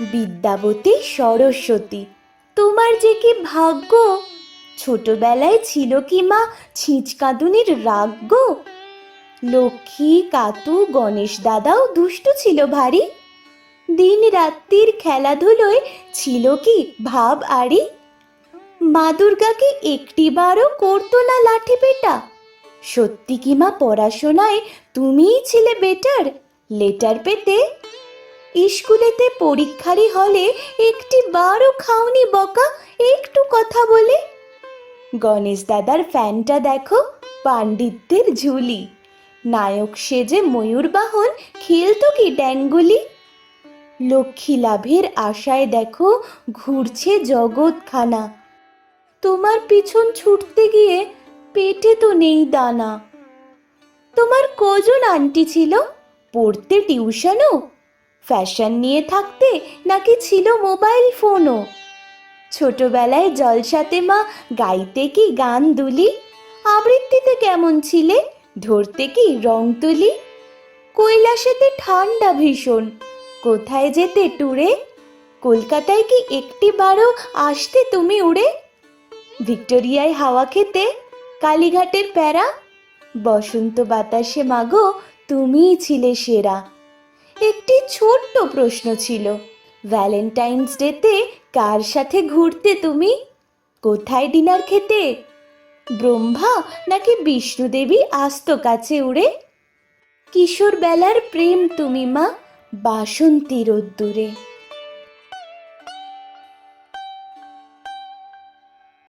বিদ্যাবতী সরস্বতী, তোমার যে কি ভাগ্য? ছোটবেলায় ছিল কি মা ছিঁচকাঁদুনির রাগ্য? লক্ষ্মী কাতু গণেশ দাদাও দুষ্টু ছিল ভারী। দিন রাত্রির খেলাধুলোয় ছিল কি ভাব আড়ি? মা দুর্গাকে একটিবারও করতো না লাঠি পেটা। সত্যি কি মা পড়াশোনায় তুমিই ছিলে বেটার লেটার পেতে স্কুলেতে পরীক্ষারই হলে একটি বারও খাওনি বকা, একটু কথা বলে। গণেশ দাদার ফ্যানটা দেখো, পাণ্ডিত্যের ঝুলি। নায়ক সেজে ময়ূর বাহন, খেলতো কি ড্যাঙ্গুলি? লক্ষ্মী লাভের আশায় দেখো, ঘুরছে জগৎখানা। তোমার পিছন ছুটতে গিয়ে পেটে তো নেই দানা। তোমার কজন আন্টি ছিল? পড়তে টিউশনও? ফ্যাশন নিয়ে থাকতে নাকি ছিল মোবাইল ফোনও? ছোটবেলায় জলসাতে মা গাইতে কি গান দুলি? আবৃত্তিতে কেমন ছিলে? ধরতে কি রং তুলি? কৈলাসেতে ঠান্ডা ভীষণ, কোথায় যেতে টুরে? কলকাতায় কি একটি বারও আসতে তুমি উড়ে? ভিক্টোরিয়ায় হাওয়া খেতে, কালীঘাটের প্যারা? বসন্ত বাতাসে মাগো তুমিই ছিলে সেরা। একটি ছোট্ট প্রশ্ন ছিল ভ্যালেন্টাইন্স ডেতে কার সাথে ঘুরতে তুমি? কোথায় ডিনার খেতে? ব্রহ্মা নাকি বিষ্ণুদেবী আস্ত কাছে উড়ে? কিশোর বেলার প্রেম তুমি মা, বাসন্তী রোদ্দুরে।